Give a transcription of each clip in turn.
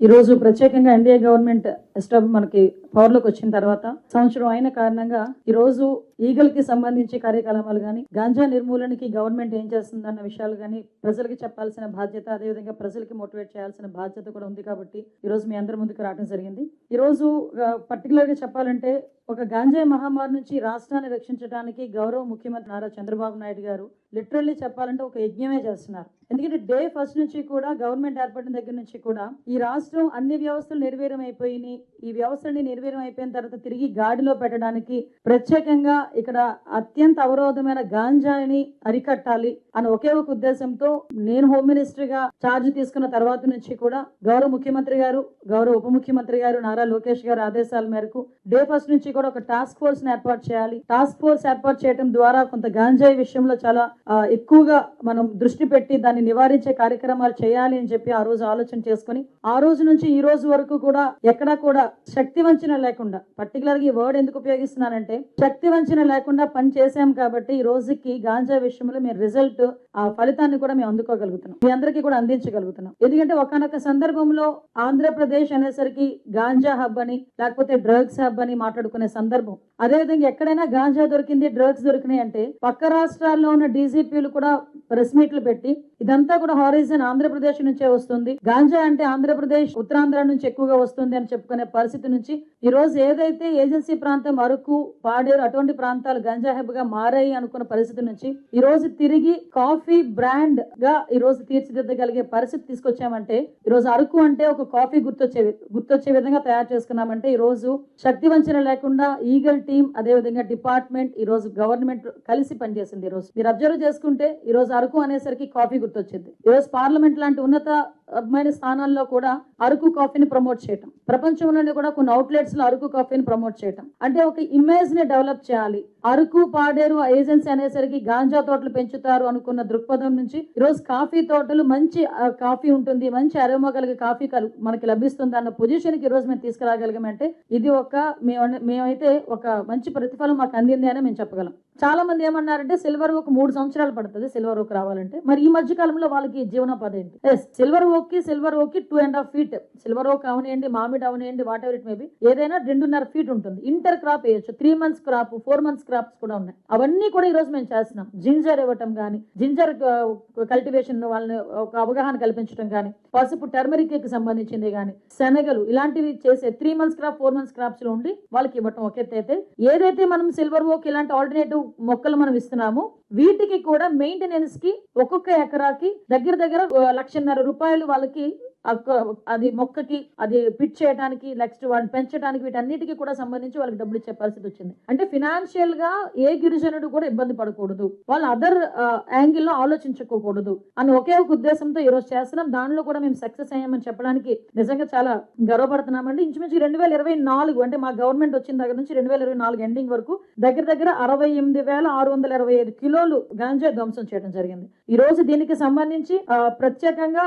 ఈరోజు ప్రత్యేకంగా NDA government ఎస్టాబ్ మనకి పవర్లోకి వచ్చిన తర్వాత సంవత్సరం అయిన కారణంగా ఈరోజు ఈగల్కి సంబంధించి కార్యకలాపాలు కానీ గాంజా నిర్మూలనకి గవర్నమెంట్ ఏం చేస్తుందన్న విషయాలు కానీ ప్రజలకి చెప్పాల్సిన బాధ్యత అదేవిధంగా ప్రజలకి మోటివేట్ చేయాల్సిన బాధ్యత కూడా ఉంది కాబట్టి ఈరోజు మీ అందరి ముందుకు రావడం జరిగింది. ఈరోజు పర్టికులర్గా చెప్పాలంటే ఒక గాంజాయి మహమ్మారి నుంచి రాష్ట్రాన్ని రక్షించడానికి గౌరవ ముఖ్యమంత్రి నారా చంద్రబాబు నాయుడు గారు లిటరల్లీ చెప్పాలంటే ఒక యజ్ఞమే చేస్తున్నారు. ఎందుకంటే డే ఫస్ట్ నుంచి కూడా గవర్నమెంట్ ఏర్పడిన దగ్గర నుంచి కూడా ఈ రాష్ట్రం అన్ని వ్యవస్థలు నిర్వీర్యం అయిపోయినాయి ఈ వ్యవస్థని నిర్వీర్యం అయిపోయిన తర్వాత తిరిగి గాడిలో పెట్టడానికి ప్రత్యేకంగా ఇక్కడ అత్యంత అవరోధమైన గాంజాని అరికట్టాలి అని ఒకే ఒక ఉద్దేశంతో నేను హోమ్ మినిస్టర్గా ఛార్జ్ తీసుకున్న తర్వాత నుంచి కూడా గౌరవ ముఖ్యమంత్రి గారు గౌరవ ఉప ముఖ్యమంత్రి గారు నారా లోకేష్ గారు ఆదేశాల మేరకు డే ఫస్ట్ నుంచి కూడా ఒక టాస్క్ ఫోర్స్ని ఏర్పాటు చేయాలి. టాస్క్ ఫోర్స్ ఏర్పాటు చేయడం ద్వారా కొంత గాంజాయి విషయంలో చాలా ఎక్కువగా మనం దృష్టి పెట్టి దాన్ని నివారించే కార్యక్రమాలు చేయాలి అని చెప్పి ఆ రోజు ఆలోచన చేసుకుని ఆ రోజు నుంచి ఈ రోజు వరకు కూడా ఎక్కడా కూడా శక్తి వంచన లేకుండా పర్టికులర్గా ఈ వర్డ్ ఎందుకు ఉపయోగిస్తున్నానంటే శక్తి వంచన లేకుండా పని చేసాం కాబట్టి ఈ రోజుకి గాంజా విషయంలో మేము రిజల్ట్ ఆ ఫలితాన్ని కూడా మేము అందుకోగలుగుతున్నాం. మీ అందరికీ కూడా అందించగలుగుతున్నాం. ఎందుకంటే ఒకనొక సందర్భంలో ఆంధ్రప్రదేశ్ అనేసరికి గాంజా హబ్ అని లేకపోతే డ్రగ్స్ హబ్ అని మాట్లాడుకునే సందర్భం. అదేవిధంగా ఎక్కడైనా గాంజా దొరికింది డ్రగ్స్ దొరికినాయి అంటే పక్క రాష్ట్రాల్లో ఉన్న డీజీపీలు కూడా ప్రెస్ మీట్లు పెట్టి ఇదంతా కూడా హారిజన్ ఆంధ్రప్రదేశ్ నుంచే వస్తుంది. గాంజా అంటే ఆంధ్రప్రదేశ్ ఉత్తరాంధ్ర నుంచి ఎక్కువగా వస్తుంది అని చెప్పుకునే పరిస్థితి నుంచి ఈ రోజు ఏదైతే ఏజెన్సీ ప్రాంతం అరకు పాడేరు అటువంటి ప్రాంతాలు గంజా హెబ్గా మారాయి అనుకున్న పరిస్థితి నుంచి ఈ రోజు తిరిగి కాఫీ బ్రాండ్గా ఈ రోజు తీర్చిదిద్దగలిగే పరిస్థితి తీసుకొచ్చామంటే ఈ రోజు అరకు అంటే ఒక కాఫీ గుర్తొచ్చే గుర్తొచ్చే విధంగా తయారు చేసుకున్నామంటే ఈ రోజు శక్తి వంచన లేకుండా ఈగల్ టీం అదే విధంగా డిపార్ట్మెంట్ ఈ రోజు గవర్నమెంట్ కలిసి పనిచేసింది ఈ రోజు. మీరు అబ్జర్వ్ చేసుకుంటే ఈ రోజు అరకు అనేసరికి కాఫీ గుర్తొచ్చింది. ఈరోజు పార్లమెంట్ లాంటి ఉన్నతమైన స్థానాల్లో కూడా అరకు కాఫీని ప్రమోట్ చేయటం. ప్రపంచంలోనే కూడా కొన్ని అవుట్లెట్స్లో అరకు కాఫీని ప్రమోట్ చేయటం. అంటే ఒక ఇమేజ్ని డెవలప్ చేయాలి. అరకు పాడేరు ఏజెన్సీ అనేసరికి గాంజా తోటలు పెంచుతారు అనుకున్న దృక్పథం నుంచి ఈరోజు కాఫీ తోటలు మంచి కాఫీ ఉంటుంది మంచి అరోమా కలిగే కాఫీ మనకి లభిస్తుంది అన్న పొజిషన్కి ఈరోజు రోజు మేము తీసుకురాగలిగామంటే ఇది ఒక మేము మేమైతే ఒక మంచి ప్రతిఫలం మాకు అందింది అని మేము చెప్పగలం. చాలా మంది ఏమన్నారంటే సిల్వర్ ఓక్ మూడు సంవత్సరాలు పడుతుంది సిల్వర్ ఓక్ రావాలంటే. మరి ఈ మధ్య కాలంలో వాళ్ళకి జీవనోపాధి ఏంటి? ఎస్ సిల్వర్ ఓక్కి silver ఓక్కి two and half feet silver oak అవనియండి మామిడి అవనియండి వాట్ ఎవర్ ఇట్ మేబీ ఏదైనా రెండున్నర ఫీట్ ఉంటుంది. ఇంటర్ క్రాప్ వేయచ్చు. Three months crop four months crops కూడా ఉన్నాయి. అవన్నీ కూడా ఈ రోజు మేము చేస్తున్నాం. జింజర్ ఇవ్వటం కానీ జింజర్ కల్టివేషన్ వాళ్ళని ఒక అవగాహన కల్పించడం కానీ పసుపు టర్మరిక్కి సంబంధించింది కానీ శనగలు ఇలాంటివి చేసే three months crop four months క్రాప్స్లో ఉండి వాళ్ళకి ఇవ్వటం ఒక అయితే ఏదైతే మనం సిల్వర్ ఓక్ ఇలాంటి ఆల్టర్నేటివ్ మొక్కలు మనం ఇస్తున్నాము వీటికి కూడా మెయింటెనెన్స్కి ఒక్కొక్క ఎకరాకి దగ్గర దగ్గర లక్షన్నర రూపాయలు వాళ్ళకి అది మొక్కకి అది పిట్ చేయడానికి నెక్స్ట్ వాటిని పెంచడానికి వీటన్నిటికీ కూడా సంబంధించి వాళ్ళకి డబ్బులు ఇచ్చే పరిస్థితి వచ్చింది. అంటే ఫినాన్షియల్గా ఏ గిరిజనుడు కూడా ఇబ్బంది పడకూడదు. వాళ్ళు అదర్ యాంగిల్లో ఆలోచించుకోకూడదు అని ఒకే ఒక ఉద్దేశంతో ఈ రోజు చేస్తున్నాం. దానిలో కూడా మేము సక్సెస్ అయ్యామని చెప్పడానికి నిజంగా చాలా గర్వపడుతున్నామండి. ఇంచుమించు రెండు వేల ఇరవై నాలుగు అంటే మా గవర్నమెంట్ వచ్చిన దగ్గర నుంచి రెండు వేల ఇరవై నాలుగు ఎండింగ్ వరకు దగ్గర దగ్గర అరవై ఎనిమిది వేల ఆరు వందల ఇరవై ఐదు కిలోలు గాంజా ధ్వంసం చేయడం జరిగింది. ఈ రోజు దీనికి సంబంధించి ప్రత్యేకంగా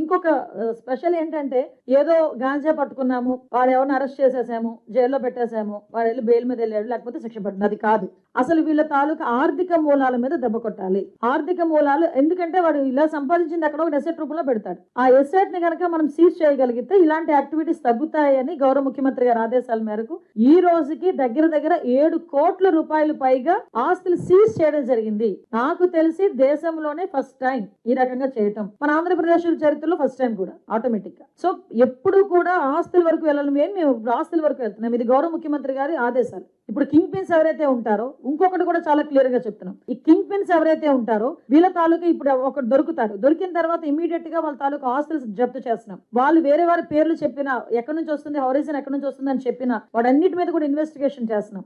ఇంకొక స్పెషల్ ఏంటంటే ఏదో గాంజా పట్టుకున్నాము వాడు ఎవరిని అరెస్ట్ చేసేసాము జైల్లో పెట్టేసాము వాడు వెళ్ళి బెయిల్ మీద వెళ్ళాడు లేకపోతే శిక్ష పడింది అది కాదు. అసలు వీళ్ళ తాలూకా ఆర్థిక మూలాల మీద దెబ్బ కొట్టాలి. ఆర్థిక మూలాలు ఎందుకంటే వాడు ఇలా సంపాదించింది అక్కడ ఒక ఎసెట్ రూపంలో పెడతాడు. ఆ ఎసెట్ని కనుక మనం సీజ్ చేయగలిగితే ఇలాంటి యాక్టివిటీస్ తగ్గుతాయని గౌరవ ముఖ్యమంత్రి గారి ఆదేశాల మేరకు ఈ రోజుకి దగ్గర దగ్గర ఏడు కోట్ల రూపాయలు పైగా ఆస్తులు సీజ్ చేయడం జరిగింది. నాకు తెలిసి దేశంలోనే ఫస్ట్ టైం ఈ రకంగా చేయటం. మన ఆంధ్రప్రదేశ్ చరిత్రలో ఫస్ట్ టైం కూడా. ఆటోమేటిక్ ఆటోమేటిక్గా సో ఎప్పుడు కూడా ఆస్తుల వరకు వెళ్ళాలి మేము మేము ఆస్తుల వరకు వెళ్తున్నాం. ఇది గౌరవ ముఖ్యమంత్రి గారి ఆదేశాలు. ఇప్పుడు కింగ్ పిన్స్ ఎవరైతే ఉంటారో ఇంకొకటి కూడా చాలా క్లియర్గా చెప్తున్నాం. ఈ కింగ్ పిన్స్ ఎవరైతే ఉంటారో వీళ్ళ తాలూకా ఇప్పుడు ఒకటి దొరుకుతారు దొరికిన తర్వాత ఇమీడియట్గా వాళ్ళ తాలూకా ఆస్తులు జప్తు చేస్తున్నాం. వాళ్ళు వేరే వారి పేర్లు చెప్పినా ఎక్కడి నుంచి వస్తుంది హౌరిజన్ ఎక్కడి నుంచి వస్తుంది అని చెప్పినా వాడన్నిటి మీద కూడా ఇన్వెస్టిగేషన్ చేస్తున్నాం.